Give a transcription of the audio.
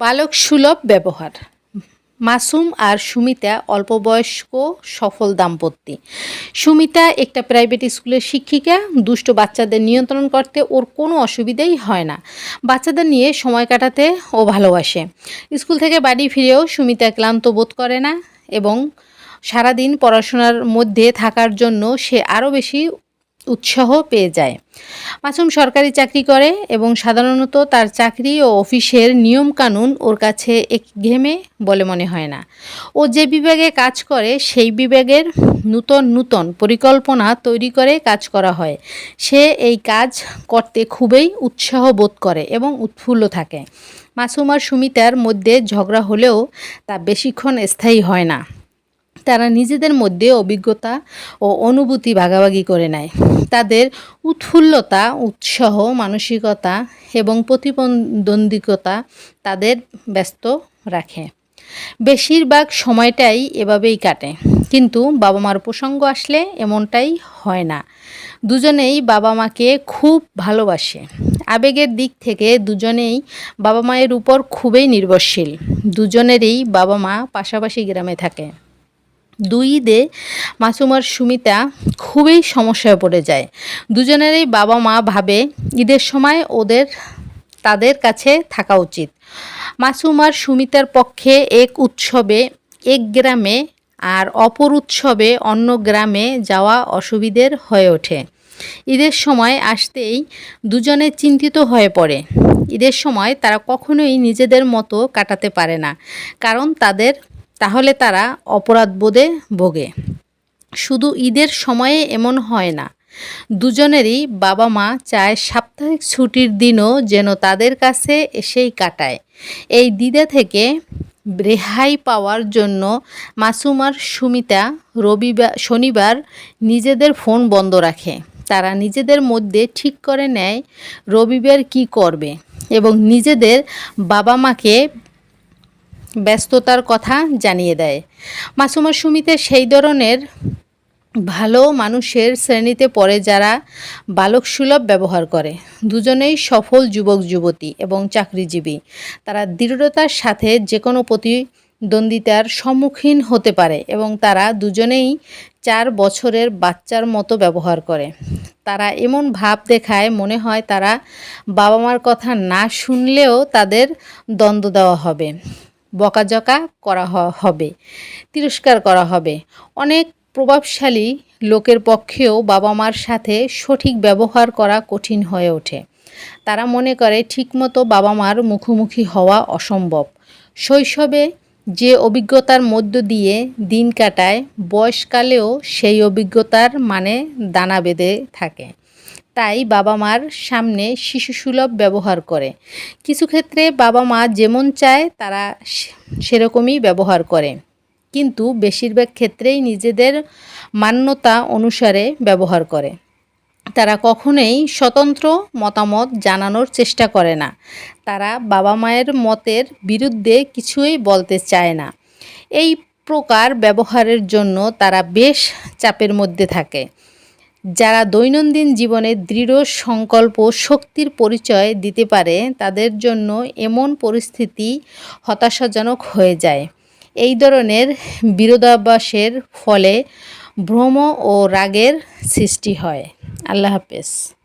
বালক সুলভ ব্যবহার। মাসুম আর সুমিতা অল্প বয়স্ক সফল দাম্পত্য। সুমিতা একটা প্রাইভেট স্কুলের শিক্ষিকা, দুষ্ট বাচ্চাদের নিয়ন্ত্রণ করতে ওর কোনো অসুবিধাই হয় না। বাচ্চাদের নিয়ে সময় কাটাতে ও ভালোবাসে। স্কুল থেকে বাড়ি ফিরেও সুমিতা ক্লান্ত বোধ করে না এবং সারাদিন পড়াশোনার মধ্যে থাকার জন্য সে আরও বেশি উৎসাহ পেয়ে যায়। মাসুম সরকারি চাকরি করে এবং সাধারণত তার চাকরি ও অফিসের নিয়মকানুন ওর কাছে এক ঘেমে বলে মনে হয় না। ও যে বিভাগে কাজ করে, সেই বিভাগের নূতন নূতন পরিকল্পনা তৈরি করে কাজ করা হয়। সে এই কাজ করতে খুবই উৎসাহ বোধ করে এবং উৎফুল্ল থাকে। মাসুম আর সুমিতার মধ্যে ঝগড়া হলেও তা বেশিক্ষণ স্থায়ী হয় না। তারা নিজেদের মধ্যে অভিজ্ঞতা ও অনুভূতি ভাগাভাগি করে নেয়। তাদের উৎফুল্লতা, উৎসাহ, মানসিকতা এবং প্রতিদ্বন্দ্বিকতা তাদের ব্যস্ত রাখে। বেশিরভাগ সময়টাই এভাবেই কাটে। কিন্তু বাবা মার প্রসঙ্গ আসলে এমনটাই হয় না। দুজনেই বাবা মাকে খুব ভালোবাসে। আবেগের দিক থেকে দুজনেই বাবা মায়ের উপর খুবই নির্ভরশীল। দুজনেরই বাবা মা পাশাপাশি গ্রামে থাকে। দুই ঈদে মাসুমার সুমিতা খুবই সমস্যায় পড়ে যায়। দুজনেরই বাবা মা ভাবে ঈদের সময় ওদের, তাদের কাছে থাকা উচিত। মাসুমার সুমিতার পক্ষে এক উৎসবে, এক গ্রামে আর অপর উৎসবে অন্য গ্রামে যাওয়া অসুবিধের হয়ে ওঠে। ঈদের সময় আসতেই দুজনে চিন্তিত হয়ে পড়ে। ঈদের সময় তারা কখনোই নিজেদের মতো কাটাতে পারে না, কারণ তাদের তাহলে তারা অপরাধবোধে ভোগে। শুধু ঈদের সময়ে এমন হয় না, দুজনেরই বাবা মা চায় সাপ্তাহিক ছুটির দিনও যেন তাদের কাছে এসেই কাটায়। এই দ্বিধা থেকে রেহাই পাওয়ার জন্য মাসুমার সুমিতা রবিবার শনিবার নিজেদের ফোন বন্ধ রাখে। তারা নিজেদের মধ্যে ঠিক করে নেয় রবিবার কি করবে এবং নিজেদের বাবা মাকে ব্যস্ততার কথা জানিয়ে দেয়। মাসুমা সুমিতে সেই ধরনের ভালো মানুষের শ্রেণীতে পড়ে যারা বালক সুলভ ব্যবহার করে। দুজনেই সফল যুবক, যুবতী এবং চাকরিজীবী। তারা দৃঢ়তার সাথে যে কোনো প্রতিদ্বন্দ্বিতার সম্মুখীন হতে পারে এবং তারা দুজনেই চার বছরের বাচ্চার মতো ব্যবহার করে। তারা এমন ভাব দেখায় মনে হয় তারা বাবা মার কথা না শুনলেও তাদের দ্বন্দ্ব দেওয়া হবে। বকাঝকা করা হবে, তিরস্কার করা হবে। অনেক প্রভাবশালী লোকের পক্ষেও বাবা মার সাথে সঠিক ব্যবহার করা কঠিন হয়ে ওঠে। তারা মনে করে, ঠিকমতো বাবা মার মুখোমুখি হওয়া অসম্ভব। শৈশবে যে অভিজ্ঞতার মধ্য দিয়ে দিন কাটায়, বয়সকালেও সেই অভিজ্ঞতার মানে দানা বেঁধে থাকে। তাই বাবা মার সামনে শিশুসুলভ ব্যবহার করে। কিছু ক্ষেত্রে বাবা মা যেমন চায়, তারা সেরকমই ব্যবহার করে। কিন্তু বেশিরভাগ ক্ষেত্রেই নিজেদের মান্যতা অনুসারে ব্যবহার করে। তারা কখনোই স্বতন্ত্র মতামত জানানোর চেষ্টা করে না। তারা বাবা মায়ের মতের বিরুদ্ধে কিছুই বলতে চায় না। এই প্রকার ব্যবহারের জন্য তারা বেশ চাপের মধ্যে থাকে। যারা দৈনন্দিন জীবনে দৃঢ় সংকল্প শক্তির পরিচয় দিতে পারে, তাদের জন্য এমন পরিস্থিতি হতাশাজনক হয়ে যায়। এই ধরনের বিরোধাভাসের ফলে ভ্রম ও রাগের সৃষ্টি হয়। আল্লাহ হাফেজ।